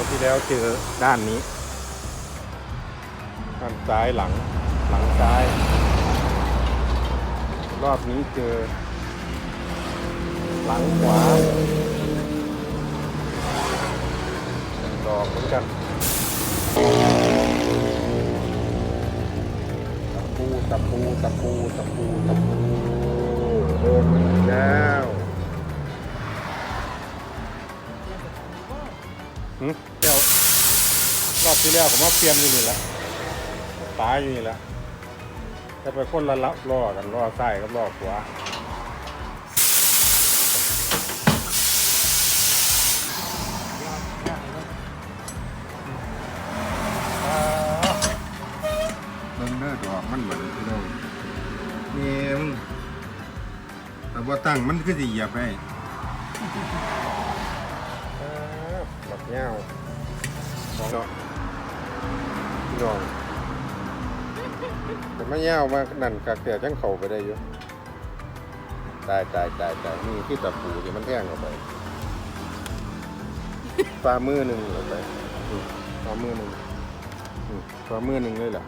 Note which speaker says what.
Speaker 1: าวที่แล้วเจอด้านนี้ ด้านซ้ายหลัง หลังซ้าย รอบนี้เจอ หลังขวาดอกเหมือนกันตะปูตะปูตะปูตะปูตะปูโดนมันอี กแล้วหึเดี๋ยวรอบที่แล้วผมว่าเปลี่ยนอยู่นี่แหละตายอยู่นี่แหละจะไปคนละลับล่อกันล่อซ้ายกับล่อขวาเบิ่งเด้อดอกมันเหมือนพี่น้องเมียมงแต่ว่าตั้งมันก็จะเหยียบให้หลัก เงาของเนาะพี่น้องแต่ไม่เงามานั่นกักเต่จังเข่าไปได้อยู่ตายตายตายตายนี่ที่ตะปูที่มันแท่งออกไปฝ่ามือหนึ่งออกไปฝ่ามือหนึ่งฝ่ามือหนึ่งเลยแหละ